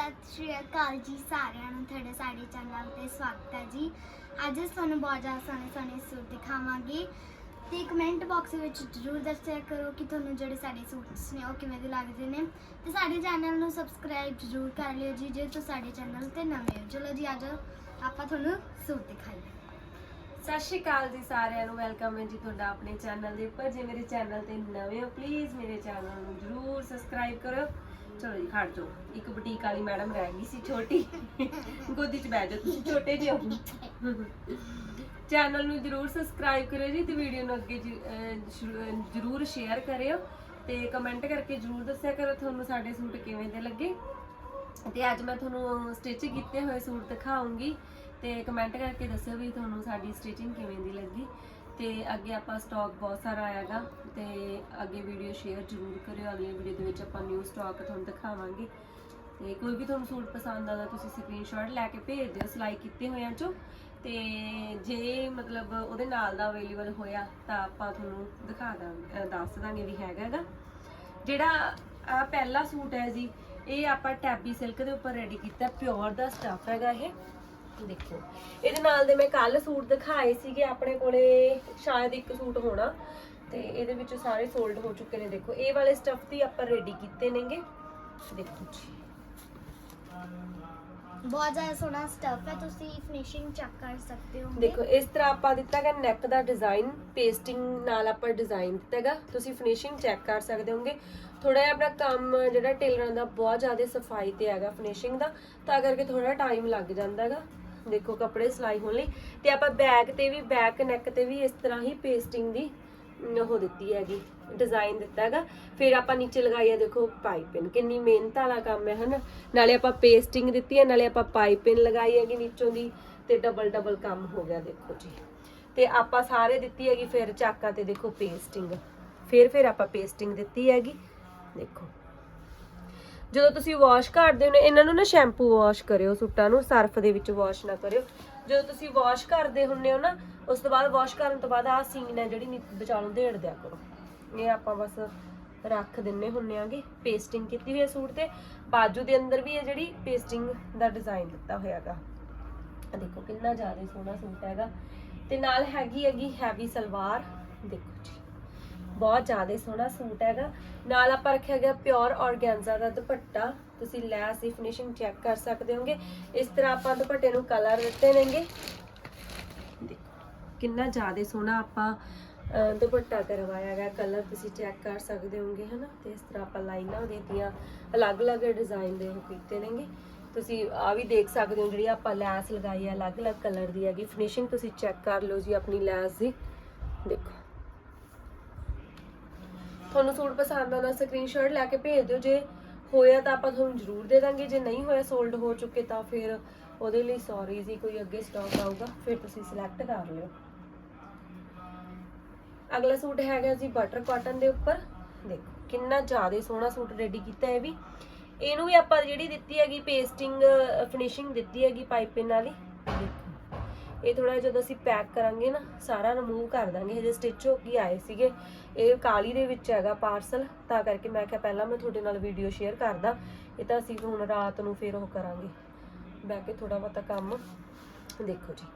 ਸਤਿ ਸ਼੍ਰੀ ਅਕਾਲ ਜੀ ਸਾਰਿਆਂ ਨੂੰ, ਤੁਹਾਡੇ ਸਾਡੇ ਚੈਨਲ ਤੇ ਸਵਾਗਤ ਹੈ ਜੀ। ਅੱਜ ਅਸੀਂ ਤੁਹਾਨੂੰ ਬਹੁਤ ਜ਼ਿਆਦਾ ਸੋਹਣੇ ਸੋਹਣੇ ਸੂਟ ਦਿਖਾਵਾਂਗੇ ਤੇ ਕਮੈਂਟ ਬਾਕਸ ਵਿੱਚ ਜਰੂਰ ਦੱਸਿਆ ਕਰੋ ਕਿ ਤੁਹਾਨੂੰ ਜਿਹੜੇ ਸਾਡੇ ਸੂਟਸ ਨੇ ਉਹ ਕਿਵੇਂ ਦੇ ਲੱਗਦੇ ਨੇ। ਤੇ ਸਾਡੇ ਚੈਨਲ ਨੂੰ ਸਬਸਕ੍ਰਾਈਬ ਜਰੂਰ ਕਰ ਲਿਓ ਜੀ, ਜੇ ਤੁਸੀਂ ਸਾਡੇ ਚੈਨਲ ਤੇ ਨਵੇਂ ਹੋ। ਚਲੋ ਜੀ, ਅੱਜ ਆਪਾਂ ਤੁਹਾਨੂੰ ਸੂਟ ਦਿਖਾਈਏ। ਸਤਿ ਸ਼੍ਰੀ ਅਕਾਲ ਜੀ ਸਾਰਿਆਂ ਨੂੰ ਵੈਲਕਮ ਹੈ ਜੀ ਤੁਹਾਡਾ ਆਪਣੇ ਚੈਨਲ ਦੇ ਉੱਪਰ। ਜੇ ਮੇਰੇ ਚੈਨਲ ਤੇ ਨਵੇਂ ਹੋ ਪਲੀਜ਼ ਮੇਰੇ ਚੈਨਲ ਨੂੰ ਜਰੂਰ ਸਬਸਕ੍ਰਾਈਬ ਕਰੋ। ਚਲੋ ਜੀ, ਖੜ ਜਾਓ। ਇੱਕ ਬੁਟੀਕ ਵਾਲੀ ਮੈਡਮ ਰਹਿ ਗਈ ਸੀ, ਛੋਟੀ। ਗੋਦੀ 'ਚ ਬਹਿ ਜਾਓ ਤੁਸੀਂ, ਛੋਟੇ ਜਿਹੇ ਹੋ। ਚੈਨਲ ਨੂੰ ਜਰੂਰ ਸਬਸਕ੍ਰਾਈਬ ਕਰਿਓ ਜੀ ਤੇ ਵੀਡੀਓ ਨੂੰ ਅੱਗੇ ਜਰੂਰ ਸ਼ੇਅਰ ਕਰਿਓ ਤੇ ਕਮੈਂਟ ਕਰਕੇ ਜਰੂਰ ਦੱਸਿਆ ਕਰੋ ਤੁਹਾਨੂੰ ਸਾਡੇ ਸੂਟ ਕਿਵੇਂ ਦੇ ਲੱਗੇ। ਤੇ ਅੱਜ ਮੈਂ ਤੁਹਾਨੂੰ ਸਟਿਚ ਕੀਤੇ ਹੋਏ ਸੂਟ ਦਿਖਾਉਂਗੀ ਤੇ ਕਮੈਂਟ ਕਰਕੇ ਦੱਸਿਓ ਵੀ ਤੁਹਾਨੂੰ ਸਾਡੀ ਸਟਿਚਿੰਗ ਕਿਵੇਂ ਦੀ ਲੱਗੀ। ਤੇ ਅੱਗੇ ਆਪਾਂ ਸਟਾਕ ਬਹੁਤ ਸਾਰਾ ਆਏਗਾ ਤੇ ਅੱਗੇ ਵੀਡੀਓ ਸ਼ੇਅਰ ਜ਼ਰੂਰ ਕਰਿਓ, ਅਗਲੀ ਵੀਡੀਓ ਦੇ ਵਿੱਚ ਆਪਾਂ ਨਿਊ ਸਟਾਕ ਤੁਹਾਨੂੰ ਦਿਖਾਵਾਂਗੇ। ਤੇ ਕੋਈ ਵੀ ਤੁਹਾਨੂੰ ਸੂਟ ਪਸੰਦ ਆਦਾ ਤੁਸੀਂ ਸਕਰੀਨਸ਼ਾਟ ਲੈ ਕੇ ਭੇਜ ਦਿਓ, ਸਿਲਾਈ ਕੀਤੇ ਹੋਇਆਂ ਚੋਂ। ਤੇ ਜੇ ਮਤਲਬ ਉਹਦੇ ਨਾਲ ਦਾ ਅਵੇਲੇਬਲ ਹੋਇਆ, ਤਾਂ ਆਪਾਂ ਤੁਹਾਨੂੰ ਦਿਖਾ ਦਾਂਗੇ ਦੱਸ ਦਾਂਗੇ ਵੀ ਹੈਗਾ ਜਿਹੜਾ ਆ ਪਹਿਲਾ ਸੂਟ ਹੈ ਜੀ, ਇਹ ਆਪਾਂ ਟੈਬੀ ਸਿਲਕ ਦੇ ਉੱਪਰ ਰੈਡੀ ਕੀਤਾ ਪਿਓਰ ਦਾ ਸਟਫ ਹੈਗਾ ਇਹ। ਦੇਖੋ। ਇਹਦੇ ਨਾਲ ਦੇ ਮੈਂ ਕੱਲ ਸੂਟ ਦਿਖਾਏ ਸੀਗੇ ਆਪਣੇ ਕੋਲੇ ਸ਼ਾਇਦ ਇੱਕ ਸੂਟ ਹੋਣਾ। ਤੇ ਇਹਦੇ ਵਿੱਚ ਸਾਰੇ ਸੋਲਡ ਹੋ ਚੁੱਕੇ ਨੇ ਦੇਖੋ। ਇਹ ਵਾਲੇ ਸਟਫ ਦੀ ਆਪਾਂ ਰੈਡੀ ਕੀਤੇ ਨੇਗੇ। ਦੇਖੋ ਜੀ। ਬਹੁਤ ਜ਼ਿਆਦਾ ਸੋਹਣਾ ਸਟਫ ਹੈ ਤੁਸੀਂ ਫਿਨਿਸ਼ਿੰਗ ਚੈੱਕ ਕਰ ਸਕਦੇ ਹੋ ਦੇਖੋ ਇਸ ਤਰ੍ਹਾਂ ਆਪਾਂ ਦਿੱਤਾ ਹੈਗਾ ਨੈਕ ਦਾ ਡਿਜ਼ਾਈਨ ਪੇਸਟਿੰਗ ਨਾਲ ਆਪਾਂ ਡਿਜ਼ਾਈਨ ਦਿੱਤਾ ਹੈਗਾ। ਤੁਸੀਂ ਫਿਨਿਸ਼ਿੰਗ ਚੈੱਕ ਕਰ ਸਕਦੇ ਹੋਗੇ ਥੋੜਾ ਜਿਹਾ ਆਪਣਾ ਕੰਮ ਜਿਹੜਾ ਟੇਲਰਾਂ ਦਾ ਬਹੁਤ ਜ਼ਿਆਦਾ ਸਫ਼ਾਈ ਤੇ ਹੈਗਾ ਫਿਨਿਸ਼ਿੰਗ ਦਾ ਤਾਂ ਕਰਕੇ ਥੋੜਾ ਟਾਈਮ ਲੱਗ ਜਾਂਦਾ ਹੈਗਾ। ਦੇਖੋ ਕੱਪੜੇ ਸਿਲਾਈ ਹੋਣ ਲਈ ਤੇ ਆਪਾਂ ਬੈਕ ਤੇ ਵੀ ਬੈਕ ਨੈਕ ਤੇ ਵੀ ਇਸ ਤਰ੍ਹਾਂ ਹੀ ਪੇਸਟਿੰਗ ਦੀ ਉਹ ਦਿੱਤੀ ਹੈਗੀ ਡਿਜ਼ਾਈਨ ਦਿੱਤਾ ਹੈਗਾ। ਫਿਰ ਆਪਾਂ ਨੀਚੇ ਲਗਾਈ ਹੈ ਦੇਖੋ ਪਾਈਪਿੰਗ ਕਿੰਨੀ ਮਿਹਨਤ ਵਾਲਾ ਕੰਮ ਹੈ, ਹਨਾ? ਨਾਲੇ ਆਪਾਂ ਪੇਸਟਿੰਗ ਦਿੱਤੀ ਹੈ, ਨਾਲੇ ਆਪਾਂ ਪਾਈਪਿੰਗ ਲਗਾਈ ਹੈਗੀ ਨੀਚੋਂ ਦੀ ਤੇ ਡਬਲ ਡਬਲ ਕੰਮ ਹੋ ਗਿਆ ਦੇਖੋ ਜੀ। ਤੇ ਆਪਾਂ ਸਾਰੇ ਦਿੱਤੀ ਹੈਗੀ ਫਿਰ ਚਾਕਾ ਤੇ ਦੇਖੋ ਪੇਸਟਿੰਗ ਫਿਰ ਫਿਰ ਆਪਾਂ ਪੇਸਟਿੰਗ ਦਿੱਤੀ ਹੈਗੀ, ਦੇਖੋ। ਜਦੋਂ ਤੁਸੀਂ ਵਾਸ਼ ਕਰਦੇ ਹੋ ਇਹਨਾਂ ਨੂੰ ਨਾ ਸ਼ੈਂਪੂ ਵਾਸ਼ ਕਰਿਓ, ਸੂਟਾਂ ਨੂੰ ਸਰਫ ਦੇ ਵਿੱਚ ਵਾਸ਼ ਨਾ ਕਰਿਓ। ਜਦੋਂ ਤੁਸੀਂ ਵਾਸ਼ ਕਰਦੇ ਹੁੰਨੇ ਹੋ ਨਾ, ਉਸ ਤੋਂ ਬਾਅਦ ਵਾਸ਼ ਕਰਨ ਤੋਂ ਬਾਅਦ ਆਹ ਸੀਨ ਹੈ ਜਿਹੜੀ ਵਿਚਾਲੋਂ ਦੇੜ ਦਿਆ ਕਰੋ। ਇਹ ਆਪਾਂ ਬਸ ਰੱਖ ਦਿੰਨੇ ਹੁੰਨੇ ਆਗੇ ਪੇਸਟਿੰਗ ਕੀਤੀ ਹੋਈ ਹੈ ਸੂਟ ਤੇ। ਬਾਜੂ ਦੇ ਅੰਦਰ ਵੀ ਹੈ ਜਿਹੜੀ ਪੇਸਟਿੰਗ ਦਾ ਡਿਜ਼ਾਈਨ ਦਿੱਤਾ ਹੋਇਆਗਾ ਆ ਦੇਖੋ ਕਿੰਨਾ ਜ਼ਿਆਦਾ ਸੋਹਣਾ ਸੂਟ ਹੈਗਾ। ਤੇ ਨਾਲ ਹੈਗੀ ਹੈਗੀ ਹੈਵੀ ਸਲਵਾਰ। ਦੇਖੋ ਜੀ। ਬਹੁਤ ਜ਼ਿਆਦਾ ਸੋਹਣਾ ਸੂਟ ਹੈਗਾ। ਨਾਲ ਆਪਾਂ ਰੱਖਿਆ ਗਿਆ ਪਿਓਰ ਔਰਗੈਂਜ਼ਾ ਦਾ ਦੁਪੱਟਾ। ਤੁਸੀਂ ਲੈਸ ਦੀ ਫਿਨਿਸ਼ਿੰਗ ਚੈੱਕ ਕਰ ਸਕਦੇ ਹੋਗੇ। ਇਸ ਤਰ੍ਹਾਂ ਆਪਾਂ ਦੁਪੱਟੇ ਨੂੰ ਕਲਰ ਦਿੱਤੇ ਨੇਗੇ। ਦੇਖੋ, ਕਿੰਨਾ ਜ਼ਿਆਦਾ ਸੋਹਣਾ ਆਪਾਂ ਦੁਪੱਟਾ ਕਰਵਾਇਆ ਗਿਆ। ਕਲਰ ਤੁਸੀਂ ਚੈੱਕ ਕਰ ਸਕਦੇ ਹੋਗੇ, ਹਨਾ? ਤੇ ਇਸ ਤਰ੍ਹਾਂ ਆਪਾਂ ਲਾਈਨਾਂ ਦਿੱਤੀਆਂ। ਅਲੱਗ-ਅਲੱਗ ਡਿਜ਼ਾਈਨ ਦੇ ਉਹ ਕੀਤੇ ਨੇਗੇ। ਤੁਸੀਂ ਆ ਵੀ ਦੇਖ ਸਕਦੇ ਹੋ, ਜਿਹੜੀ ਆਪਾਂ ਲੈਸ ਲਗਾਈ ਹੈ, ਅਲੱਗ-ਅਲੱਗ ਕਲਰ ਦੀ ਹੈਗੀ। ਫਿਨਿਸ਼ਿੰਗ ਤੁਸੀਂ ਚੈੱਕ ਕਰ ਲਓ ਜੀ ਆਪਣੀ ਲੈਸ ਦੀ। ਦੇਖੋ। ਤੁਹਾਨੂੰ ਸੂਟ ਪਸੰਦ ਆਉਂਦਾ ਸਕਰੀਨਸ਼ਾਟ ਲੈ ਕੇ ਭੇਜ ਦਿਓ। ਜੇ ਹੋਇਆ ਤਾਂ ਆਪਾਂ ਤੁਹਾਨੂੰ ਜ਼ਰੂਰ ਦੇ ਦਾਂਗੇ। ਜੇ ਨਹੀਂ ਹੋਇਆ ਸੋਲਡ ਹੋ ਚੁੱਕੇ, ਤਾਂ ਫਿਰ ਉਹਦੇ ਲਈ ਸੌਰੀ ਜੀ, ਕੋਈ ਅੱਗੇ ਸਟਾਕ ਆਊਗਾ, ਫਿਰ ਤੁਸੀਂ ਸਿਲੈਕਟ ਕਰ ਲਿਓ। ਅਗਲਾ ਸੂਟ ਹੈਗਾ ਜੀ ਬਟਰ ਕਾਟਨ ਦੇ ਉੱਪਰ। ਦੇਖੋ, ਕਿੰਨਾ ਜ਼ਿਆਦਾ ਸੋਹਣਾ ਸੂਟ ਰੈਡੀ ਕੀਤਾ ਹੈ ਵੀ। ਇਹਨੂੰ ਵੀ ਆਪਾਂ ਜਿਹੜੀ ਦਿੱਤੀ ਹੈਗੀ ਪੇਸਟਿੰਗ ਫਿਨਿਸ਼ਿੰਗ ਦਿੱਤੀ ਹੈਗੀ ਪਾਈਪਿੰਗ ਵਾਲੀ। ਦੇਖੋ ਇਹ ਥੋੜਾ ਜਦੋਂ ਅਸੀਂ ਪੈਕ ਕਰਾਂਗੇ ਨਾ, ਸਾਰਾ ਰਿਮੂਵ ਕਰ ਦਾਂਗੇ। ਹਜੇ ਸਟਿਚ ਹੋ ਕੇ ਆਏ ਸੀਗੇ। ਇਹ ਕਾਲੀ ਦੇ ਵਿੱਚ ਹੈਗਾ ਪਾਰਸਲ ਤਾਂ ਕਰਕੇ ਮੈਂ ਕਿਹਾ ਪਹਿਲਾਂ ਮੈਂ ਤੁਹਾਡੇ ਨਾਲ ਵੀਡੀਓ ਸ਼ੇਅਰ ਕਰਦਾ। ਇਹ ਤਾਂ ਅਸੀਂ ਹੁਣ ਰਾਤ ਨੂੰ ਫਿਰ ਉਹ ਕਰਾਂਗੇ। ਬਹਿ ਕੇ ਥੋੜਾ ਬਹੁਤਾ ਕੰਮ। ਦੇਖੋ ਜੀ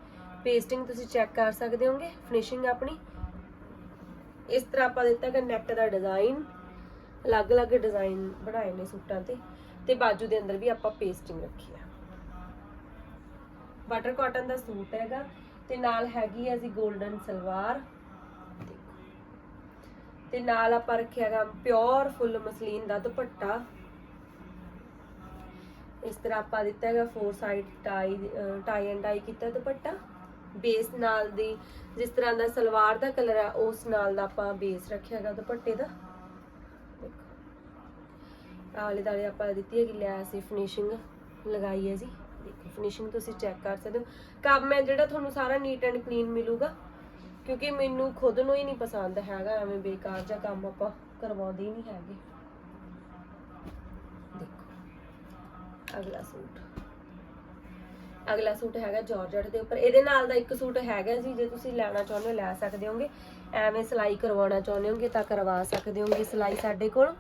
ਪੇਸਟਿੰਗ ਤੁਸੀਂ ਚੈੱਕ ਕਰ ਸਕਦੇ ਹੋਗੇ ਫਿਨਿਸ਼ਿੰਗ ਆਪਣੀ। ਇਸ ਤਰ੍ਹਾਂ ਆਪਾਂ ਦਿੱਤਾ ਕਿ ਨੈਟ ਦਾ ਡਿਜ਼ਾਈਨ ਅਲੱਗ-ਅਲੱਗ ਡਿਜ਼ਾਈਨ ਬਣਾਏ ਨੇ ਸੂਟਾਂ ਤੇ। ਤੇ ਬਾਜੂ ਦੇ ਅੰਦਰ ਵੀ ਆਪਾਂ ਪੇਸਟਿੰਗ ਰੱਖੀ ਆ। ਬਟਰ ਕਾਟਨ ਦਾ ਸੂਟ ਹੈਗਾ ਤੇ ਨਾਲ ਹੈਗੀ ਹੈ ਜੀ 골ਡਨ ਸਲਵਾਰ। ਤੇ ਨਾਲ ਆਪਾਂ ਰੱਖਿਆ ਪਿਓਰ ਫੁੱਲ ਮਸਲੀਨ ਦਾ ਦੁਪੱਟਾ। ਇਸ ਤਰ੍ਹਾਂ ਆਪਾਂ ਦਿੱਤਾ ਹੈਗਾ four side tie tie and dye ਕੀਤਾ ਦੁਪੱਟਾ। ਬੇਸ ਨਾਲ ਦੀ ਜਿਸ ਤਰ੍ਹਾਂ ਦਾ ਸਲਵਾਰ ਦਾ ਕਲਰ ਹੈ ਉਸ ਨਾਲ ਦਾ ਆਪਾਂ ਬੇਸ ਰੱਖਿਆ ਹੈਗਾ ਦੁਪੱਟੇ ਦਾ। ਆਲੇ ਦਾਲੇ ਆਪਾਂ ਦਿੱਤੀ ਹੈਗੀ ਲੈਸ ਦੀ ਫਿਨਿਸ਼ਿੰਗ ਲਗਾਈ ਹੈ ਜੀ। ਫਿਨਿਸ਼ਿੰਗ ਤੁਸੀਂ ਚੈੱਕ ਕਰ ਸਕਦੇ ਹੋ। ਕੰਮ ਹੈ ਜਿਹੜਾ ਤੁਹਾਨੂੰ ਸਾਰਾ ਨੀਟ ਐਂਡ ਕਲੀਨ ਮਿਲੂਗਾ, ਕਿਉਂਕਿ ਮੈਨੂੰ ਖੁਦ ਨੂੰ ਹੀ ਨਹੀਂ ਪਸੰਦ ਹੈਗਾ, ਐਵੇਂ ਬੇਕਾਰ ਜਿਹਾ ਕੰਮ ਆਪਾਂ ਕਰਵਾਉਂਦੇ ਨਹੀਂ ਹੈਗੇ। ਦੇਖੋ, ਅਗਲਾ ਸੂਟ। ਅਗਲਾ ਸੂਟ ਹੈਗਾ ਜਾਰਜਟ ਦੇ ਉੱਪਰ। ਇਹਦੇ ਨਾਲ ਦਾ ਇੱਕ ਸੂਟ ਹੈਗਾ ਜੀ, ਜੇ ਤੁਸੀਂ ਲੈਣਾ ਚਾਹੁੰਦੇ ਹੋ, ਲੈ ਸਕਦੇ ਹੋਗੇ। ਐਵੇਂ ਸਿਲਾਈ ਕਰਵਾਉਣਾ ਚਾਹੁੰਦੇ ਹੋਗੇ ਤਾਂ ਕਰਵਾ ਸਕਦੇ ਹੋਗੇ ਸਿਲਾਈ ਸਾਡੇ ਕੋਲ।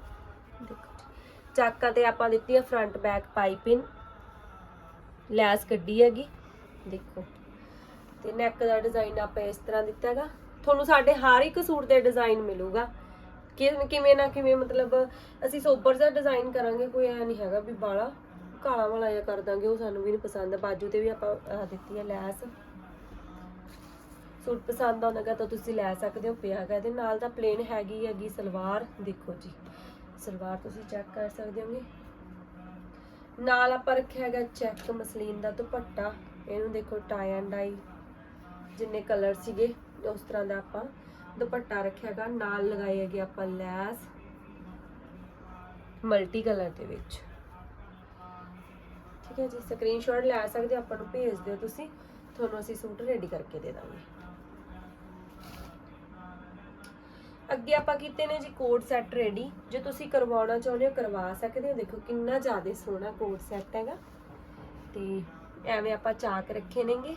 ਦੇਖੋ ਜੀ। ਤੇ ਆਪਾਂ ਦਿੱਤੀ ਹੈ ਫਰੰਟ ਬੈਕ ਪਾਈਪਿੰਗ ਲੈਸ ਕੱਢੀ ਹੈਗੀ। ਦੇਖੋ। ਤੇ ਨੈਕ ਦਾ ਡਿਜ਼ਾਈਨ ਆਪਾਂ ਇਸ ਤਰ੍ਹਾਂ ਦਿੱਤਾ ਹੈਗਾ ਤੁਹਾਨੂੰ ਸਾਡੇ ਹਰ ਇੱਕ ਸੂਟ ਤੇ ਡਿਜ਼ਾਈਨ ਮਿਲੂਗਾ। ਕਿ ਕਿਵੇਂ ਨਾ ਕਿਵੇਂ ਮਤਲਬ ਅਸੀਂ ਸੋਬਰ ਜਿਹਾ ਡਿਜ਼ਾਈਨ ਕਰਾਂਗੇ, ਕੋਈ ਐ ਨਹੀਂ ਹੈਗਾ ਵੀ ਬਾਲਾ ਕਾਲਾ ਵਾਲਾ ਜਿਹਾ ਕਰ ਦਾਂਗੇ, ਉਹ ਸਾਨੂੰ ਵੀ ਨਹੀਂ ਪਸੰਦ। ਬਾਜੂ ਤੇ ਵੀ ਆਪਾਂ, ਆਹ ਦਿੱਤੀ ਹੈ ਲੈਸ। ਸੂਟ ਪਸੰਦ ਆਉਂਦਾਗਾ ਤਾਂ ਤੁਸੀਂ ਲੈ ਸਕਦੇ ਹੋ, ਪਿਆ ਹੈਗਾ। ਇਹਦੇ ਨਾਲ ਤਾਂ ਪਲੇਨ ਹੈਗੀ ਹੈਗੀ ਸਲਵਾਰ। ਦੇਖੋ ਜੀ। ਸਲਵਾਰ ਤੁਸੀਂ ਚੈੱਕ ਕਰ ਸਕਦੇ ਹੋਗੇ। ਨਾਲ ਆਪਾਂ ਰੱਖਿਆ ਹੈਗਾ ਚੈੱਕ ਮਸਲੀਨ ਦਾ ਦੁਪੱਟਾ, ਇਹਨੂੰ ਦੇਖੋ ਟਾਈ ਐਂਡ ਡਾਈ ਜਿੰਨੇ ਕਲਰ ਸੀਗੇ, ਉਸ ਤਰ੍ਹਾਂ ਦਾ ਆਪਾਂ ਦੁਪੱਟਾ ਰੱਖਿਆ ਹੈਗਾ, ਨਾਲ ਲਗਾਈ ਹੈਗੀ ਆਪਾਂ ਲੈਸ ਮਲਟੀ ਕਲਰ ਦੇ ਵਿੱਚ। ਠੀਕ ਹੈ ਜੀ ਸਕਰੀਨਸ਼ਾਟ ਲੈ ਸਕਦੇ ਆਪਾਂ ਨੂੰ ਭੇਜ ਦਿਓ ਤੁਸੀਂ, ਤੁਹਾਨੂੰ ਅਸੀਂ ਸੂਟ ਰੈਡੀ ਕਰਕੇ ਦੇ ਦਾਂਗੇ। ਅੱਗੇ ਆਪਾਂ ਕੀਤੇ ਨੇ ਜੀ ਕੋਡ ਸੈੱਟ ਰੈਡੀ ਜੇ ਤੁਸੀਂ ਕਰਵਾਉਣਾ ਚਾਹੁੰਦੇ ਹੋ, ਕਰਵਾ ਸਕਦੇ ਹੋ। ਦੇਖੋ ਕਿੰਨਾ ਜ਼ਿਆਦਾ ਸੋਹਣਾ ਕੋਡ ਸੈੱਟ ਹੈਗਾ। ਤੇ ਐਵੇਂ ਆਪਾਂ ਚਾਕ ਰੱਖੇ ਨੇਗੇ।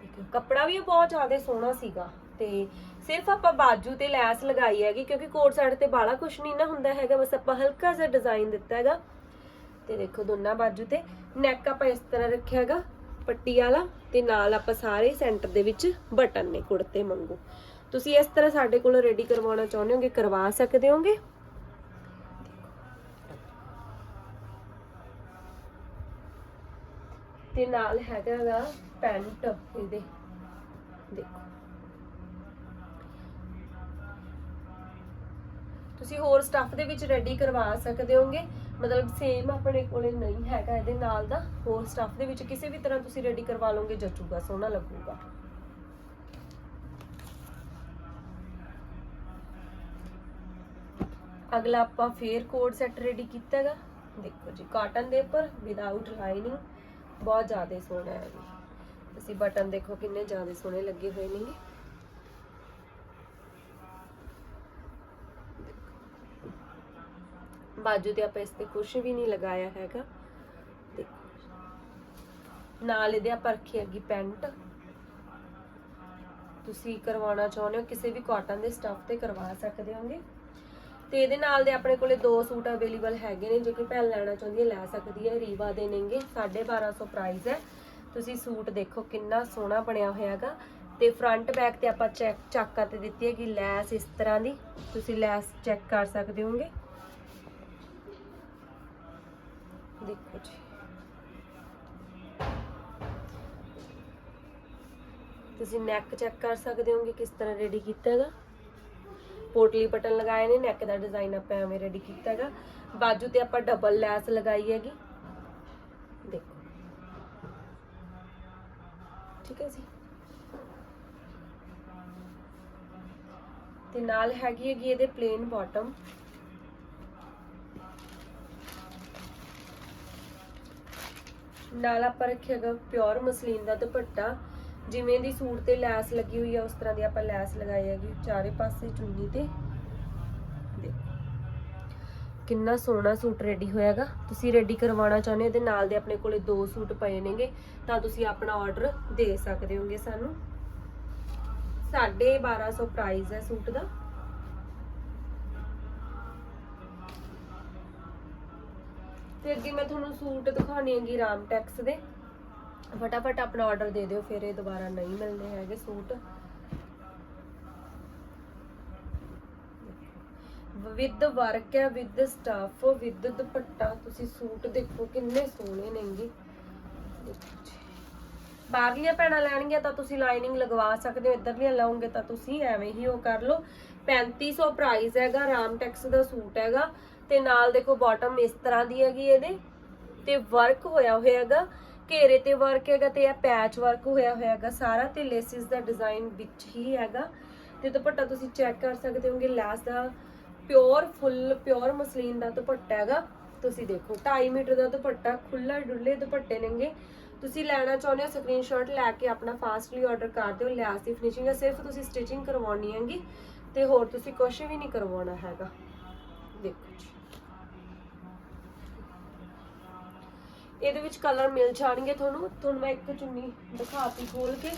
ਦੇਖੋ ਕੱਪੜਾ ਵੀ ਬਹੁਤ ਜ਼ਿਆਦਾ ਸੋਹਣਾ ਸੀਗਾ। ਤੇ ਸਿਰਫ ਆਪਾਂ ਬਾਜੂ ਤੇ ਲੈਸ ਲਗਾਈ ਹੈਗੀ, ਕਿਉਂਕਿ ਕੋਡ ਸੈੱਟ ਤੇ ਬਾਲਾ ਕੁਝ ਨਹੀਂ ਨਾ ਹੁੰਦਾ ਹੈਗਾ। ਬਸ ਆਪਾਂ ਹਲਕਾ ਜਿਹਾ ਡਿਜ਼ਾਈਨ ਦਿੱਤਾ ਹੈਗਾ। ਤੇ ਦੇਖੋ ਦੋਨਾਂ ਬਾਜੂ ਤੇ ਨੈਕ ਆਪਾਂ ਇਸ ਤਰ੍ਹਾਂ ਰੱਖਿਆ ਹੈਗਾ, ਪੱਟੀ ਵਾਲਾ। ਤੇ ਨਾਲ ਆਪਾਂ ਸਾਰੇ ਸੈਂਟਰ ਦੇ ਵਿੱਚ ਬਟਨ ਨੇ ਕੁੜਤੇ ਮੰਗੋ ਤੁਸੀਂ ਇਸ ਤਰ੍ਹਾਂ ਸਾਡੇ ਕੋਲ ਰੈਡੀ ਕਰਵਾਉਣਾ ਚਾਹੁੰਦੇ ਹੋਗੇ, ਕਰਵਾ ਸਕਦੇ ਹੋਗੇ? ਤੇ ਨਾਲ ਹੈਗਾ ਪੈਂਟ ਇਹਦੇ। ਦੇਖੋ। ਤੁਸੀਂ ਹੋਰ ਸਟੱਫ ਦੇ ਵਿੱਚ ਰੈਡੀ ਕਰਵਾ ਸਕਦੇ ਹੋਗੇ। ਮਤਲਬ ਸੇਮ ਆਪਣੇ ਕੋਲੇ ਨਹੀਂ ਹੈਗਾ ਇਹਦੇ ਨਾਲ ਦਾ। ਹੋਰ ਸਟੱਫ ਦੇ ਵਿੱਚ ਕਿਸੇ ਵੀ ਤਰ੍ਹਾਂ ਤੁਸੀਂ ਰੈਡੀ ਕਰਵਾ ਲਓਗੇ, ਜਚੂਗਾ, ਸੋਹਣਾ ਲੱਗੂਗਾ। ਅਗਲਾ ਆਪਾਂ ਫੇਰ ਕੋਡ ਸੈਟ ਰੈਡੀ ਕੀਤਾ ਹੈਗਾ ਦੇਖੋ ਜੀ ਕਾਟਨ ਦੇ ਉੱਪਰ ਵਿਦਆਊਟ ਲਾਈਨਿੰਗ ਬਹੁਤ ਜ਼ਿਆਦਾ ਸੋਹਣਾ ਹੈ ਜੀ। ਤੁਸੀਂ ਬਟਨ ਦੇਖੋ ਕਿੰਨੇ ਜ਼ਿਆਦਾ ਸੋਹਣੇ ਲੱਗੇ ਹੋਏ ਨੇਗੇ। ਬਾਜੂ ਤੇ ਆਪਾਂ ਇਸ ਤੇ ਕੁਝ ਵੀ ਨਹੀਂ ਲਗਾਇਆ ਹੈਗਾ। ਨਾਲ ਇਹਦੇ ਆਪਾਂ ਰੱਖੀ ਹੈਗੀ ਪੈਂਟ ਤੁਸੀਂ ਕਰਵਾਉਣਾ ਚਾਹੁੰਦੇ ਹੋ, ਕਿਸੇ ਵੀ ਕਾਟਨ ਦੇ ਸਟੱਫ ਤੇ ਕਰਵਾ ਸਕਦੇ ਹੋਗੇ। ਤੇ ਇਹਦੇ ਨਾਲ ਦੇ ਆਪਣੇ ਕੋਲੇ ਦੋ ਸੂਟ ਅਵੇਲੇਬਲ ਹੈਗੇ ਨੇ, ਜੇ ਕੋਈ ਭੈਣ ਲੈਣਾ ਚਾਹੁੰਦੀ ਹੈ, ਲੈ ਸਕਦੀ ਹੈ, ਰੀਵਾ ਦੇ ਨੇਗੇ 1250 ਪ੍ਰਾਈਸ ਹੈ। ਤੁਸੀਂ ਸੂਟ ਦੇਖੋ ਕਿੰਨਾ ਸੋਹਣਾ ਬਣਿਆ ਹੋਇਆ ਹੈਗਾ। ਤੇ ਫਰੰਟ ਬੈਕ ਤੇ ਆਪਾਂ ਚੈੱਕ ਚਾਕਾ ਤੇ ਦਿੱਤੀ ਹੈਗੀ ਲੈਸ ਇਸ ਤਰ੍ਹਾਂ ਦੀ। ਤੁਸੀਂ ਲੈਸ ਚੈੱਕ ਕਰ ਸਕਦੇ ਹੋਗੇ ਦੇਖੋ ਜੀ। ਤੁਸੀਂ ਨੈਕ ਚੈੱਕ ਕਰ ਸਕਦੇ ਹੋਗੇ ਕਿਸ ਤਰ੍ਹਾਂ ਰੈਡੀ ਕੀਤਾ ਹੈਗਾ। ਪੋਟਲੀ ਬਟਨ ਲਗਾਏ ਨੇ, ਨੈਕ ਦਾ ਡਿਜ਼ਾਈਨ ਆਪਾਂ ਐਵੇਂ ਰੈਡੀ ਕੀਤਾ ਹੈਗਾ। ਬਾਜੂ ਤੇ ਆਪਾਂ ਡਬਲ ਲੈਸ ਲਗਾਈ ਹੈਗੀ। ਦੇਖੋ। ਠੀਕ ਹੈ ਜੀ। ਤੇ ਨਾਲ ਹੈਗੀ ਹੈਗੀ ਇਹਦੇ ਪਲੇਨ ਬਾਟਮ ਨਾਲ ਆਪਾਂ ਰੱਖਿਆਗਾ ਪਿਓਰ ਮਸਲੀਨ ਦਾ ਦੁਪੱਟਾ। ਜਿਵੇਂ ਦੀ ਸੂਟ ਤੇ ਲੈਸ ਲੱਗੀ ਹੋਈ ਆ, ਉਸ ਤਰ੍ਹਾਂ ਦੀ ਆਪਾਂ ਲੈਸ ਲਗਾਈ ਹੈਗੀ ਚਾਰੇ ਪਾਸੇ ਚੁੰਨੀ ਤੇ। ਕਿੰਨਾ ਸੋਹਣਾ ਸੂਟ ਰੈਡੀ ਹੋਇਆਗਾ। ਤੁਸੀਂ ਰੈਡੀ ਕਰਵਾਉਣਾ ਚਾਹੁੰਦੇ ਹੋ ਤੇ ਨਾਲ ਦੇ ਆਪਣੇ ਕੋਲੇ ਦੋ ਸੂਟ ਪਏ ਨੇਗੇ, ਤਾਂ ਤੁਸੀਂ ਆਪਣਾ ਆਰਡਰ ਦੇ ਸਕਦੇ ਹੋਗੇ ਸਾਨੂੰ। 1250 ਪ੍ਰਾਈਸ ਹੈ ਸੂਟ ਦਾ। ਤੇ ਅੱਗੇ ਮੈਂ ਤੁਹਾਨੂੰ ਸੂਟ ਦਿਖਾਉਣੀ ਹੈਗੀ ਰਾਮ ਟੈਕਸ ਦੇ। ਫਟਾਫਟ ਆਪਣਾ ਆਰਡਰ ਦੇ ਦਿਓ, ਫਿਰ ਇਹ ਦੁਬਾਰਾ ਨਹੀਂ ਮਿਲਦੇ ਹੈਗੇ ਸੂਟ। ਵਿਦ ਵਰਕ ਹੈ ਵਿਦ ਸਟਾਫ ਵਿਦ ਦੁਪੱਟਾ, ਤੁਸੀਂ ਸੂਟ ਦੇਖੋ ਕਿੰਨੇ ਸੋਹਣੇ ਨੇਗੇ। ਬਾਹਰਲੀਆਂ ਭੈਣਾਂ ਲੈਣਗੀਆਂ ਤਾਂ ਤੁਸੀਂ ਲਾਈਨਿੰਗ ਲਗਵਾ ਸਕਦੇ ਹੋ, ਇੱਧਰਲੀਆਂ ਲਾਉਂਗੇ ਤਾਂ ਤੁਸੀਂ ਐਵੇਂ ਹੀ ਉਹ ਕਰ ਲਓ। 3500 ਪ੍ਰਾਈਸ ਹੈਗਾ ਰਾਮ ਦਾ ਸੂਟ ਹੈਗਾ, ਤੇ ਨਾਲ ਦੇਖੋ ਬਾਟਮ ਇਸ ਤਰ੍ਹਾਂ ਦੀ ਹੈਗੀ ਇਹਦੇ। ਤੇ ਵਰਕ ਹੋਇਆ ਹੋਇਆ ਘੇਰੇ ਤੇ ਵਰਕ ਹੈਗਾ ਤੇ ਇਹ ਪੈਚ ਵਰਕ ਹੋਇਆ ਹੋਇਆ ਹੈਗਾ ਸਾਰਾ ਤੇ ਲੇਸਿਸ ਦਾ ਡਿਜ਼ਾਈਨ ਵਿੱਚ ਹੀ ਹੈਗਾ। ਤੇ ਦੁਪੱਟਾ ਤੁਸੀਂ ਚੈੱਕ ਕਰ ਸਕਦੇ ਹੋਗੇ, ਲੈਸ ਦਾ ਪਿਓਰ ਫੁੱਲ ਪਿਓਰ ਮਸਲੀਨ ਦਾ ਦੁਪੱਟਾ ਹੈਗਾ। ਤੁਸੀਂ ਦੇਖੋ 2.5 ਮੀਟਰ ਦਾ ਦੁਪੱਟਾ ਖੁੱਲਾ ਡੁੱਲੇ ਦੁਪੱਟੇ ਨੇਗੇ। ਤੁਸੀਂ ਲੈਣਾ ਚਾਹੁੰਦੇ ਹੋ ਸਕਰੀਨਸ਼ਾਟ ਲੈ ਕੇ ਆਪਣਾ ਫਾਸਟਲੀ ਆਰਡਰ ਕਰ ਦਿਓ ਲਿਆਸ ਦੀ ਫਿਨਿਸ਼ਿੰਗ ਹੈ ਸਿਰਫ ਤੁਸੀਂ ਸਟਿਚਿੰਗ ਕਰਵਾਉਣੀ ਹੈਗੀ ਤੇ ਹੋਰ ਤੁਸੀਂ ਕੁਝ ਵੀ ਨਹੀਂ ਕਰਵਾਉਣਾ ਹੈਗਾ। ਦੇਖੋ ਜੀ। ਇਹਦੇ ਵਿੱਚ ਕਲਰ ਮਿਲ ਜਾਣਗੇ ਤੁਹਾਨੂੰ। ਤੁਹਾਨੂੰ ਮੈਂ ਇੱਕ ਚੁੰਨੀ ਦਿਖਾਤੀ ਖੋਲ ਕੇ।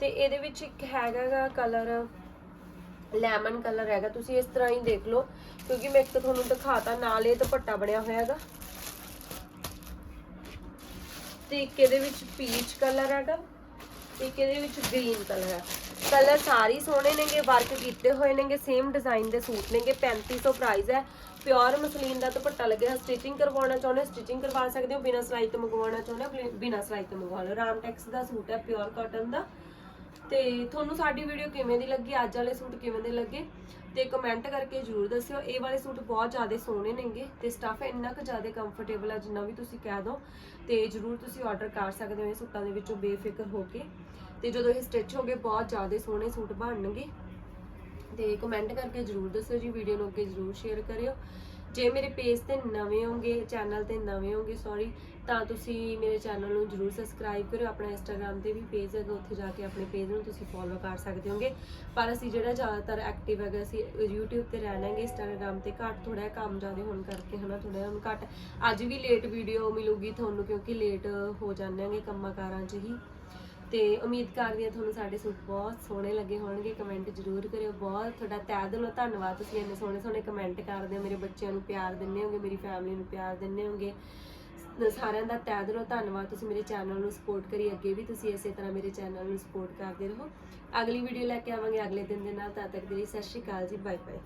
ਤੇ ਇਹਦੇ ਵਿੱਚ ਇੱਕ ਹੈਗਾਗਾ ਕਲਰ ਲੈਮਨ ਕਲਰ ਹੈਗਾ। ਤੁਸੀਂ ਇਸ ਤਰ੍ਹਾਂ ਹੀ ਦੇਖ ਲਓ, ਕਿਉਂਕਿ ਮੈਂ ਇੱਕ ਤੁਹਾਨੂੰ ਦਿਖਾਤਾ, ਨਾਲ ਇਹ ਦੁਪੱਟਾ ਬਣਿਆ ਹੋਇਆ ਹੈਗਾ। ਤੇ ਇੱਕ ਇਹਦੇ ਵਿੱਚ ਪੀਚ ਕਲਰ ਹੈਗਾ। ਇੱਕ ਇਹਦੇ ਵਿੱਚ ਗ੍ਰੀਨ ਕਲਰ ਹੈ ਕਲਰ ਸਾਰੇ ਸੋਹਣੇ ਨੇਗੇ ਵਰਕ ਕੀਤੇ ਹੋਏ ਨੇਗੇ ਸੇਮ ਡਿਜ਼ਾਈਨ ਦੇ ਸੂਟ ਨੇਗੇ 3500 ਪ੍ਰਾਈਸ ਹੈ। ਪਿਓਰ ਮਸਲੀਨ ਦਾ ਦੁਪੱਟਾ ਲੱਗਿਆ ਸਟਿਚਿੰਗ ਕਰਵਾਉਣਾ ਚਾਹੁੰਦੇ ਸਟਿਚਿੰਗ ਕਰਵਾ ਸਕਦੇ ਹੋ, ਬਿਨਾਂ ਸਿਲਾਈ ਤੋਂ ਮੰਗਵਾਉਣਾ ਚਾਹੁੰਦੇ ਹੋ ਬਿਨਾਂ ਸਿਲਾਈ ਤੋਂ ਮੰਗਵਾ ਲਓ। ਰਾਮ ਟੈਕਸ ਦਾ ਸੂਟ ਹੈ ਪਿਓਰ ਕਾਟਨ ਦਾ। ਤੇ ਤੁਹਾਨੂੰ ਸਾਡੀ ਵੀਡੀਓ ਕਿਵੇਂ ਦੀ ਲੱਗੀ, ਅੱਜ ਵਾਲੇ ਸੂਟ ਕਿਵੇਂ ਦੇ ਲੱਗੇ? ਤੇ ਕਮੈਂਟ ਕਰਕੇ ਜਰੂਰ ਦੱਸਿਓ। ਇਹ ਵਾਲੇ ਸੂਟ ਬਹੁਤ ਜ਼ਿਆਦਾ ਸੋਹਣੇ ਨੇਗੇ ਤੇ ਸਟਫ ਇੰਨਾ ਕੁ ਜ਼ਿਆਦਾ ਕੰਫਰਟੇਬਲ ਹੈ ਜਿੰਨਾ ਵੀ ਤੁਸੀਂ ਕਹਿ ਦੋ। ਤੇ ਜਰੂਰ ਤੁਸੀਂ ਆਰਡਰ ਕਰ ਸਕਦੇ ਹੋ ਇਹ ਸੂਟਾਂ ਦੇ ਵਿੱਚੋਂ, ਬੇਫਿਕਰ ਹੋ ਕੇ। ਤੇ ਜਦੋਂ ਇਹ ਸਟਿਚ ਹੋ ਗਏ, ਬਹੁਤ ਜ਼ਿਆਦਾ ਸੋਹਣੇ ਸੂਟ ਬਣਨਗੇ। ਤੇ ਕਮੈਂਟ ਕਰਕੇ ਜਰੂਰ ਦੱਸਿਓ ਜੀ ਵੀਡੀਓ ਨੂੰ ਅੱਗੇ ਜਰੂਰ ਸ਼ੇਅਰ ਕਰਿਓ। ਜੇ ਮੇਰੇ ਪੇਜ ਤੇ ਨਵੇਂ ਹੋਗੇ ਚੈਨਲ ਤੇ ਨਵੇਂ ਹੋਗੇ ਸੌਰੀ ਤਾਂ ਤੁਸੀਂ ਮੇਰੇ ਚੈਨਲ ਨੂੰ ਜਰੂਰ ਸਬਸਕ੍ਰਾਈਬ ਕਰਿਓ। ਆਪਣਾ ਇੰਸਟਾਗ੍ਰam ਤੇ ਵੀ ਪੇਜ ਹੈਗਾ, ਉੱਥੇ ਜਾ ਕੇ ਆਪਣੇ ਪੇਜ ਨੂੰ ਤੁਸੀਂ ਫੋਲੋ ਕਰ ਸਕਦੇ ਹੋਗੇ। ਪਰ ਅਸੀਂ ਜਿਹੜਾ ਜ਼ਿਆਦਾਤਰ ਐਕਟਿਵ ਹੈਗਾ, ਅਸੀਂ YouTube ਤੇ ਰਹਿਣਾ ਹੈਗੇ ਇੰਸਟਾਗ੍ਰam ਤੇ ਘੱਟ ਥੋੜਾ ਜਿਹਾ ਕੰਮ ਜ਼ਿਆਦਾ ਹੋਣ ਕਰਕੇ ਹਨਾ ਥੋੜਾ ਜਿਹਾ ਹੁਣ ਘੱਟ। ਅੱਜ ਵੀ ਲੇਟ ਵੀਡੀਓ ਮਿਲੂਗੀ ਤੁਹਾਨੂੰ, ਕਿਉਂਕਿ ਲੇਟ ਹੋ ਜਾਂਦੇ ਹੈਗੇ ਕੰਮਾਂ ਕਾਰਾਂ 'ਚ ਹੀ। ਤੇ ਉਮੀਦ ਕਰਦੀ ਹਾਂ ਤੁਹਾਨੂੰ ਸਾਡੇ ਸੂਟ ਬਹੁਤ ਸੋਹਣੇ ਲੱਗੇ ਹੋਣਗੇ। ਕਮੈਂਟ ਜ਼ਰੂਰ ਕਰਿਓ ਬਹੁਤ। ਤੁਹਾਡਾ ਤਹਿ ਦਿਲੋਂ ਧੰਨਵਾਦ। ਤੁਸੀਂ ਇੰਨੇ ਸੋਹਣੇ ਸੋਹਣੇ ਕਮੈਂਟ ਕਰਦੇ ਹੋ। ਮੇਰੇ ਬੱਚਿਆਂ ਨੂੰ ਪਿਆਰ ਦਿੰਦੇ ਹੋਗੇ, ਮੇਰੀ ਫੈਮਿਲੀ ਨੂੰ ਪਿਆਰ ਦਿੰਦੇ ਹੋਗੇ। ਸਾਰਿਆਂ ਦਾ ਤਹਿ ਦਿਲੋਂ ਧੰਨਵਾਦ। ਤੁਸੀਂ ਮੇਰੇ ਚੈਨਲ ਨੂੰ ਸਪੋਰਟ ਕਰੀ, ਅੱਗੇ ਵੀ ਤੁਸੀਂ ਇਸੇ ਤਰ੍ਹਾਂ ਮੇਰੇ ਚੈਨਲ ਨੂੰ ਸਪੋਰਟ ਕਰਦੇ ਰਹੋ। ਅਗਲੀ ਵੀਡੀਓ ਲੈ ਕੇ ਆਵਾਂਗੇ। ਅਗਲੇ ਦਿਨ ਦੇ ਨਾਲ ਤਦ ਤੱਕ ਦੇ ਲਈ ਸਤਿ ਸ਼੍ਰੀ ਅਕਾਲ ਜੀ। Bye bye